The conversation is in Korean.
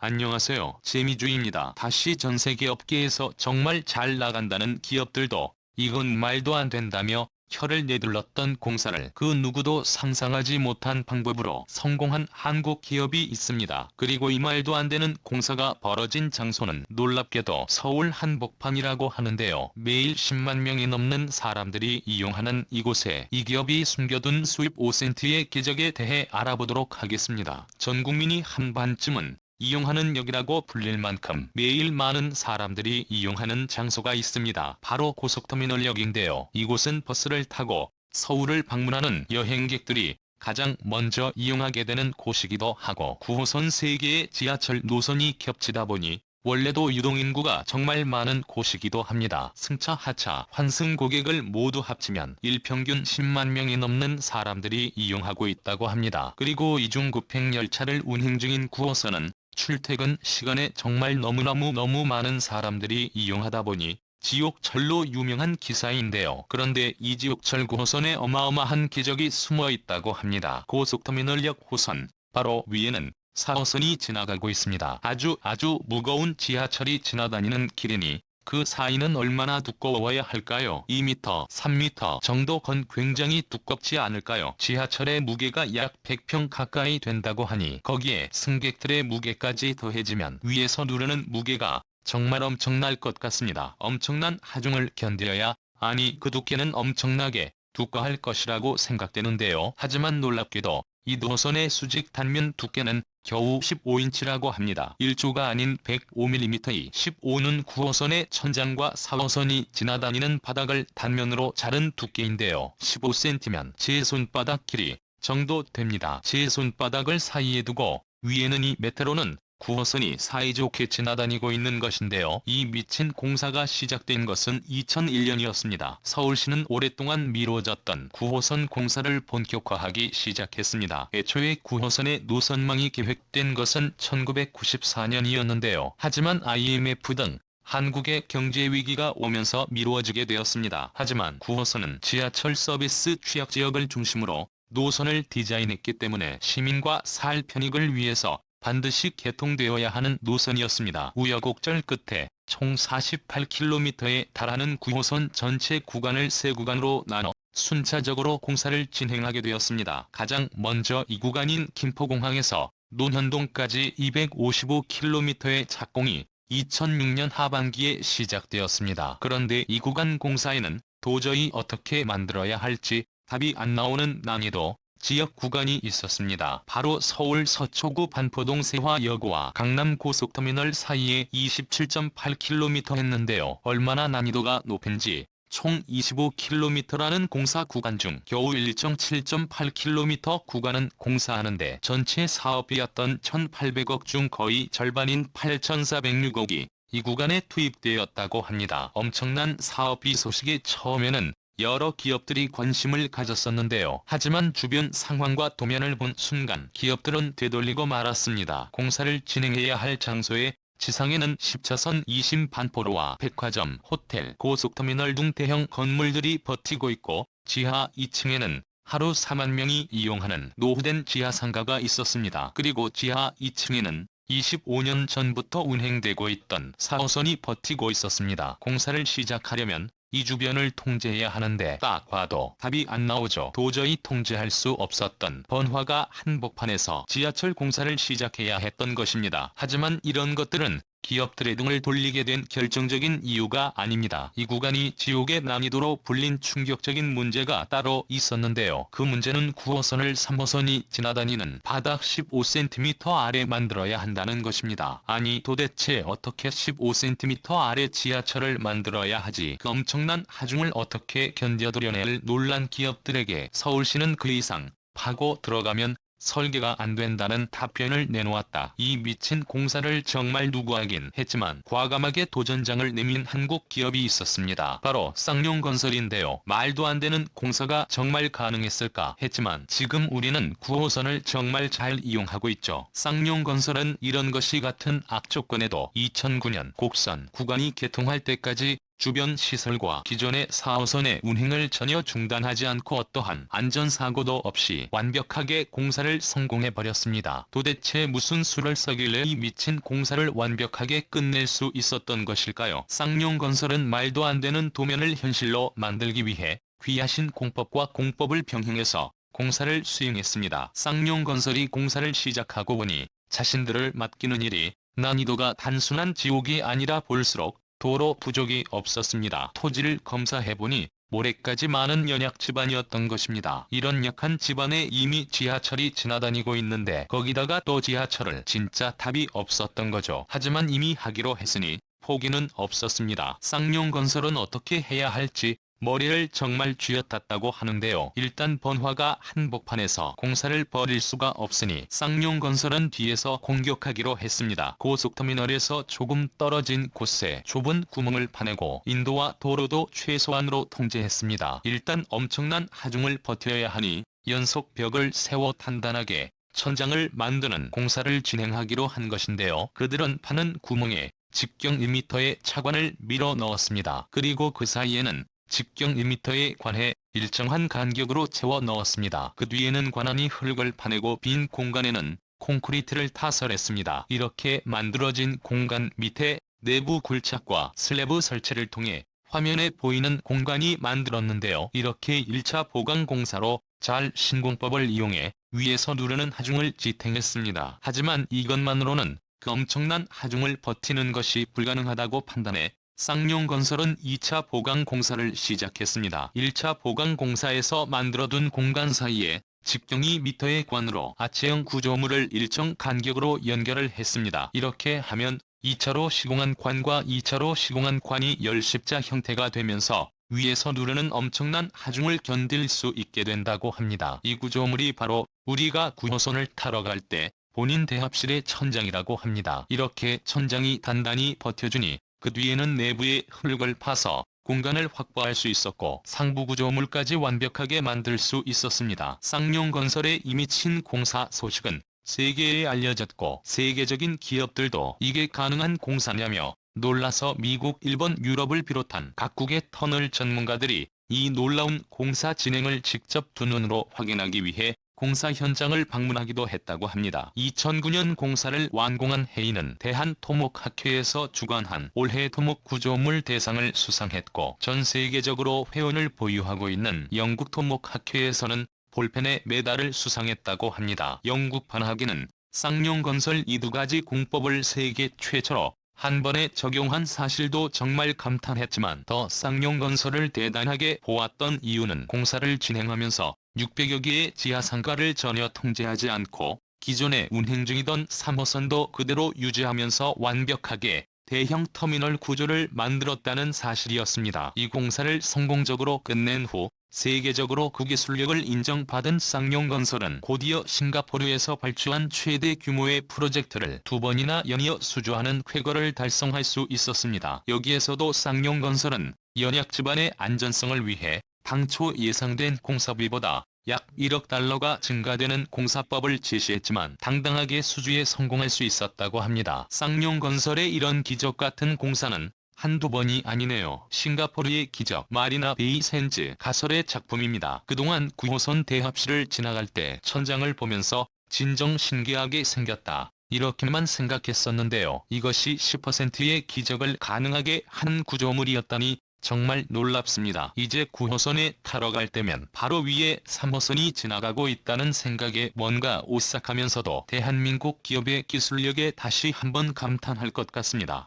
안녕하세요. 재미주입니다. 다시 전 세계 업계에서 정말 잘 나간다는 기업들도 이건 말도 안 된다며 혀를 내둘렀던 공사를 그 누구도 상상하지 못한 방법으로 성공한 한국 기업이 있습니다. 그리고 이 말도 안 되는 공사가 벌어진 장소는 놀랍게도 서울 한복판이라고 하는데요. 매일 10만 명이 넘는 사람들이 이용하는 이곳에 이 기업이 숨겨둔 수입 5센트의 기적에 대해 알아보도록 하겠습니다. 전 국민이 한 반쯤은 이용하는 역이라고 불릴 만큼 매일 많은 사람들이 이용하는 장소가 있습니다. 바로 고속터미널역인데요. 이곳은 버스를 타고 서울을 방문하는 여행객들이 가장 먼저 이용하게 되는 곳이기도 하고 9호선 3개의 지하철 노선이 겹치다 보니 원래도 유동인구가 정말 많은 곳이기도 합니다. 승차 하차 환승 고객을 모두 합치면 일평균 10만 명이 넘는 사람들이 이용하고 있다고 합니다. 그리고 이중 급행 열차를 운행 중인 9호선은 출퇴근 시간에 정말 너무너무 너무 많은 사람들이 이용하다 보니 지옥철로 유명한 기사인데요. 그런데 이 지옥철 9호선에 어마어마한 기적이 숨어 있다고 합니다. 고속터미널역 호선 바로 위에는 4호선이 지나가고 있습니다. 아주 아주 무거운 지하철이 지나다니는 길이니 그 사이는 얼마나 두꺼워야 할까요? 2m, 3m 정도 건 굉장히 두껍지 않을까요? 지하철의 무게가 약 100평 가까이 된다고 하니 거기에 승객들의 무게까지 더해지면 위에서 누르는 무게가 정말 엄청날 것 같습니다. 엄청난 하중을 견뎌야 아니 그 두께는 엄청나게 두꺼할 것이라고 생각되는데요. 하지만 놀랍게도 이 노선의 수직 단면 두께는 겨우 15인치라고 합니다. 1조가 아닌 105mm의 15는 9호선의 천장과 4호선이 지나다니는 바닥을 단면으로 자른 두께인데요. 15cm면 제 손바닥 길이 정도 됩니다. 제 손바닥을 사이에 두고 위에는 이 메테로는 9호선이 사이좋게 지나다니고 있는 것인데요. 이 미친 공사가 시작된 것은 2001년이었습니다. 서울시는 오랫동안 미뤄졌던 9호선 공사를 본격화하기 시작했습니다. 애초에 9호선의 노선망이 계획된 것은 1994년이었는데요. 하지만 IMF 등 한국의 경제 위기가 오면서 미루어지게 되었습니다. 하지만 9호선은 지하철 서비스 취약 지역을 중심으로 노선을 디자인했기 때문에 시민과 살 편익을 위해서 반드시 개통되어야 하는 노선이었습니다. 우여곡절 끝에 총 48km에 달하는 9호선 전체 구간을 세 구간으로 나눠 순차적으로 공사를 진행하게 되었습니다. 가장 먼저 이 구간인 김포공항에서 논현동까지 255km의 착공이 2006년 하반기에 시작되었습니다. 그런데 이 구간 공사에는 도저히 어떻게 만들어야 할지 답이 안 나오는 난이도 지역 구간이 있었습니다. 바로 서울 서초구 반포동 세화여고와 강남 고속터미널 사이에 27.8km 했는데요. 얼마나 난이도가 높은지 총 25km라는 공사 구간 중 겨우 1.7.8km 구간은 공사하는데 전체 사업비였던 1,800억 중 거의 절반인 8,406억이 이 구간에 투입되었다고 합니다. 엄청난 사업비 소식에 처음에는 여러 기업들이 관심을 가졌었는데요. 하지만 주변 상황과 도면을 본 순간 기업들은 되돌리고 말았습니다. 공사를 진행해야 할 장소에 지상에는 10차선 2심 반포로와 백화점, 호텔, 고속터미널 등 대형 건물들이 버티고 있고 지하 2층에는 하루 4만 명이 이용하는 노후된 지하 상가가 있었습니다. 그리고 지하 2층에는 25년 전부터 운행되고 있던 4호선이 버티고 있었습니다. 공사를 시작하려면 이 주변을 통제해야 하는데 딱 봐도 답이 안 나오죠. 도저히 통제할 수 없었던 번화가 한복판에서 지하철 공사를 시작해야 했던 것입니다. 하지만 이런 것들은 기업들의 등을 돌리게 된 결정적인 이유가 아닙니다. 이 구간이 지옥의 난이도로 불린 충격적인 문제가 따로 있었는데요. 그 문제는 9호선을 3호선이 지나다니는 바닥 15cm 아래 만들어야 한다는 것입니다. 아니 도대체 어떻게 15cm 아래 지하철을 만들어야 하지 그 엄청난 하중을 어떻게 견뎌도려낼 놀란 기업들에게 서울시는 그 이상 파고 들어가면 설계가 안 된다는 답변을 내놓았다. 이 미친 공사를 정말 누구 하긴 했지만 과감하게 도전장을 내민 한국 기업이 있었습니다. 바로 쌍용건설인데요. 말도 안 되는 공사가 정말 가능했을까 했지만 지금 우리는 9호선을 정말 잘 이용하고 있죠. 쌍용건설은 이런 것이 같은 악조건에도 2009년 곡선 구간이 개통할 때까지 주변 시설과 기존의 4호선의 운행을 전혀 중단하지 않고 어떠한 안전사고도 없이 완벽하게 공사를 성공해버렸습니다. 도대체 무슨 수를 써길래 이 미친 공사를 완벽하게 끝낼 수 있었던 것일까요? 쌍용건설은 말도 안 되는 도면을 현실로 만들기 위해 귀하신 공법과 공법을 병행해서 공사를 수행했습니다. 쌍용건설이 공사를 시작하고 보니 자신들을 맡기는 일이 난이도가 단순한 지옥이 아니라 볼수록 도로 부족이 없었습니다. 토지를 검사해보니 모래까지 많은 연약 집안이었던 것입니다. 이런 약한 집안에 이미 지하철이 지나다니고 있는데 거기다가 또 지하철을 진짜 답이 없었던 거죠. 하지만 이미 하기로 했으니 포기는 없었습니다. 쌍용건설은 어떻게 해야 할지 머리를 정말 쥐어탔다고 하는데요. 일단 번화가 한복판에서 공사를 벌일 수가 없으니 쌍용건설은 뒤에서 공격하기로 했습니다. 고속터미널에서 조금 떨어진 곳에 좁은 구멍을 파내고 인도와 도로도 최소한으로 통제했습니다. 일단 엄청난 하중을 버텨야 하니 연속 벽을 세워 단단하게 천장을 만드는 공사를 진행하기로 한 것인데요. 그들은 파는 구멍에 직경 1m의 차관을 밀어 넣었습니다. 그리고 그 사이에는 직경 1m에 관해 일정한 간격으로 채워 넣었습니다. 그 뒤에는 관안이 흙을 파내고 빈 공간에는 콘크리트를 타설했습니다. 이렇게 만들어진 공간 밑에 내부 굴착과 슬래브 설치를 통해 화면에 보이는 공간이 만들었는데요. 이렇게 1차 보강 공사로 잘 신공법을 이용해 위에서 누르는 하중을 지탱했습니다. 하지만 이것만으로는 그 엄청난 하중을 버티는 것이 불가능하다고 판단해 쌍용건설은 2차 보강 공사를 시작했습니다. 1차 보강 공사에서 만들어둔 공간 사이에 직경이 미터의 관으로 아체형 구조물을 일정 간격으로 연결을 했습니다. 이렇게 하면 2차로 시공한 관과 2차로 시공한 관이 열십자 형태가 되면서 위에서 누르는 엄청난 하중을 견딜 수 있게 된다고 합니다. 이 구조물이 바로 우리가 9호선을 타러 갈 때 본인 대합실의 천장이라고 합니다. 이렇게 천장이 단단히 버텨주니 그 뒤에는 내부에 흙을 파서 공간을 확보할 수 있었고 상부 구조물까지 완벽하게 만들 수 있었습니다. 쌍용 건설의 이미 친 공사 소식은 세계에 알려졌고 세계적인 기업들도 이게 가능한 공사냐며 놀라서 미국, 일본, 유럽을 비롯한 각국의 터널 전문가들이 이 놀라운 공사 진행을 직접 두 눈으로 확인하기 위해 공사 현장을 방문하기도 했다고 합니다. 2009년 공사를 완공한 헤이는 대한토목학회에서 주관한 올해 토목 구조물 대상을 수상했고 전 세계적으로 회원을 보유하고 있는 영국 토목학회에서는 볼펜의 메달을 수상했다고 합니다. 영국 반학회는 쌍용건설 이 두 가지 공법을 세계 최초로 한 번에 적용한 사실도 정말 감탄했지만 더 쌍용건설을 대단하게 보았던 이유는 공사를 진행하면서 600여 개의 지하상가를 전혀 통제하지 않고 기존에 운행 중이던 3호선도 그대로 유지하면서 완벽하게 대형 터미널 구조를 만들었다는 사실이었습니다. 이 공사를 성공적으로 끝낸 후 세계적으로 그 기술력을 인정받은 쌍용건설은 곧이어 싱가포르에서 발주한 최대 규모의 프로젝트를 두 번이나 연이어 수주하는 쾌거를 달성할 수 있었습니다. 여기에서도 쌍용건설은 연약 집안의 안전성을 위해 당초 예상된 공사비보다 약 1억 달러가 증가되는 공사법을 제시했지만 당당하게 수주에 성공할 수 있었다고 합니다. 쌍용 건설의 이런 기적 같은 공사는 한두 번이 아니네요. 싱가포르의 기적 마리나 베이 샌즈 가설의 작품입니다. 그동안 9호선 대합실을 지나갈 때 천장을 보면서 진정 신기하게 생겼다. 이렇게만 생각했었는데요. 이것이 10%의 기적을 가능하게 한 구조물이었다니 정말 놀랍습니다. 이제 9호선에 타러 갈 때면 바로 위에 3호선이 지나가고 있다는 생각에 뭔가 오싹하면서도 대한민국 기업의 기술력에 다시 한번 감탄할 것 같습니다.